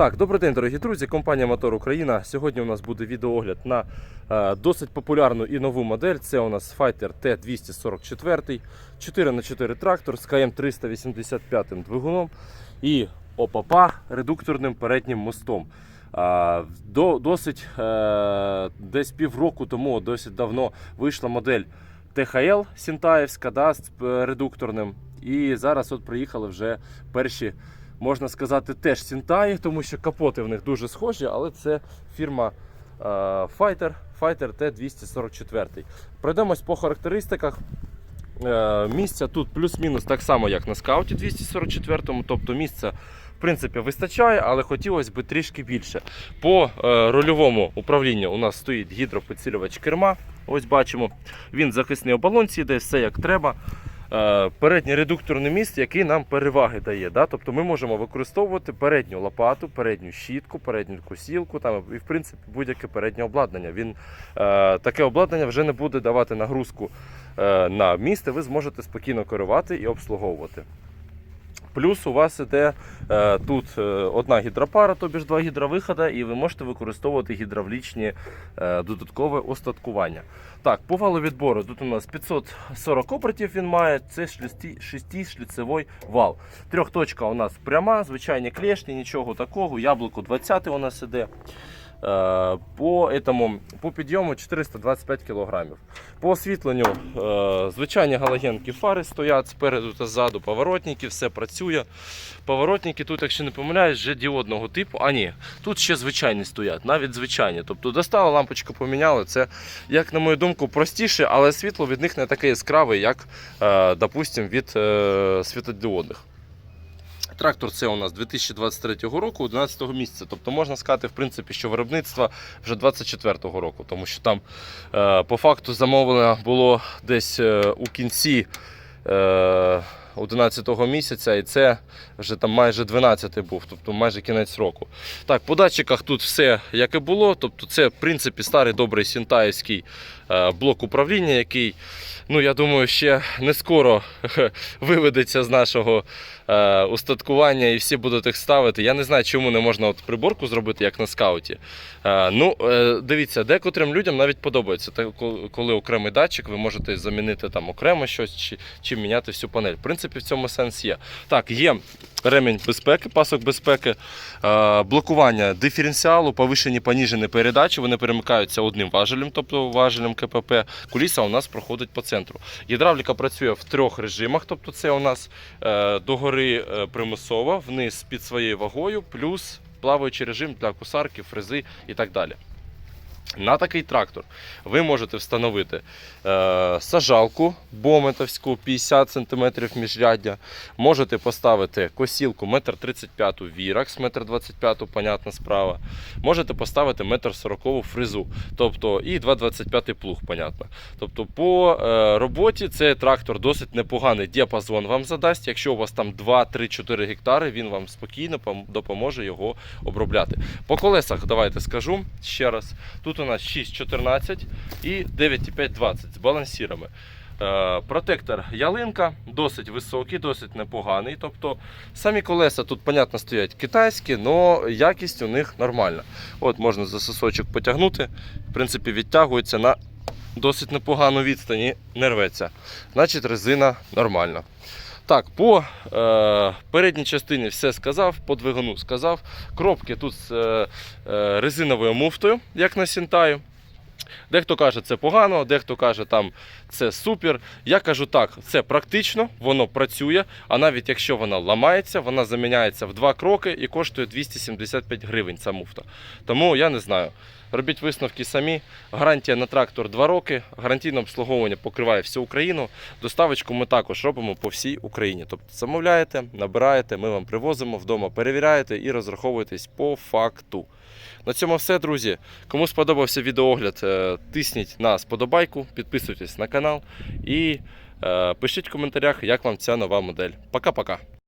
Так, добрий день, дорогі друзі. Компанія Мотор Україна. Сьогодні у нас буде відеоогляд на е, досить популярну і нову модель. Це у нас Fighter T244, 4х4 трактор з КМ 385 двигуном і ОПП редукторним переднім мостом. А, до, досить е, десь півроку тому, досить давно вийшла модель ТХЛ Сінтаївська да, з е, редукторним. І зараз от приїхали вже перші можна сказати, теж Сінтаї, тому що капоти в них дуже схожі, але це фірма е, Fighter, Fighter T244. Пройдемось по характеристиках. Е, місця тут плюс-мінус так само, як на скауті 244, тобто місця в принципі вистачає, але хотілося б трішки більше. По е, рульовому управлінню у нас стоїть гідропідсилювач керма. Ось бачимо, він захисний оболонці, йде все як треба. Е, передній редукторний міст, який нам переваги дає. Да? Тобто ми можемо використовувати передню лопату, передню щітку, передню косілку там, і в принципі будь-яке переднє обладнання. Він, е, таке обладнання вже не буде давати нагрузку е, на міст, і ви зможете спокійно керувати і обслуговувати. Плюс у вас іде е, тут е, одна гідропара, тобі ж два гідровиходи, і ви можете використовувати гідравлічні е, додаткове остаткування. Так, по валу тут у нас 540 обертів він має, це шестишліцевий вал. Трьохточка у нас пряма, звичайні клешні, нічого такого. Яблуко 20 у нас іде. Е, По, этому, по підйому 425 кг. По освітленню е, звичайні галогенки фари стоять спереду та ззаду, поворотники, все працює. Поворотники тут, якщо не помиляюсь, вже діодного типу. А ні, тут ще звичайні стоять, навіть звичайні. Тобто достали лампочку, поміняли. Це, як на мою думку, простіше, але світло від них не таке яскраве, як, е, допустим, від світодіодних. Трактор це у нас 2023 року, 11 місяця. Тобто можна сказати, в принципі, що виробництво вже 24 року, тому що там е, по факту замовлено було десь е, у кінці. Е, 11 місяця, і це вже там майже 12 був, тобто майже кінець року. Так, по датчиках тут все як і було. Тобто, це в принципі старий добрий сінтаївський е, блок управління, який, ну я думаю, ще не скоро виведеться з нашого е, устаткування і всі будуть їх ставити. Я не знаю, чому не можна от приборку зробити, як на скауті. Е, ну, дивіться, декотрим людям навіть подобається, коли окремий датчик, ви можете замінити там окремо щось чи, чи міняти всю панель. В принципі, в цьому сенс є. Так, є ремінь безпеки, пасок безпеки, е, блокування диференціалу, повишені поніжені передачі. Вони перемикаються одним важелем, тобто важелем КПП. Куліса у нас проходить по центру. Гідравліка працює в трьох режимах, тобто це у нас е, догори е, примусова, вниз під своєю вагою, плюс плаваючий режим для кусарки, фрези і так далі. На такий трактор ви можете встановити е, сажалку бометовську 50 см міжряддя. Можете поставити косілку 1,35 м Віракс, 1,25 м, понятна справа. Можете поставити 1,40 м фрезу, тобто і 2,25 плуг, понятно. Тобто по е, роботі цей трактор досить непоганий діапазон вам задасть. Якщо у вас там 2-3-4 гектари, він вам спокійно допоможе його обробляти. По колесах давайте скажу ще раз. Тут у нас 6,14 і 9,5-20 з балансірами. Е, Протектор ялинка досить високий, досить непоганий. Тобто самі колеса тут, понятно, стоять китайські, але якість у них нормальна. От можна за сосочок потягнути, в принципі, відтягується на досить непогану відстані, не рветься. Значить, резина нормальна. Так, по е, передній частині все сказав, по двигуну сказав. Кропки тут з е, е, резиновою муфтою, як на Сінтаю. Дехто каже, це погано, дехто каже, там це супер. Я кажу так, це практично, воно працює, а навіть якщо вона ламається, вона заміняється в два кроки і коштує 275 гривень ця муфта. Тому я не знаю. Робіть висновки самі. Гарантія на трактор 2 роки. Гарантійне обслуговування покриває всю Україну. Доставочку ми також робимо по всій Україні. Тобто замовляєте, набираєте, ми вам привозимо вдома, перевіряєте і розраховуєтесь по факту. На цьому все, друзі. Кому сподобався відеоогляд, е, тисніть на сподобайку, підписуйтесь на канал і е, пишіть в коментарях, як вам ця нова модель. Пока-пока.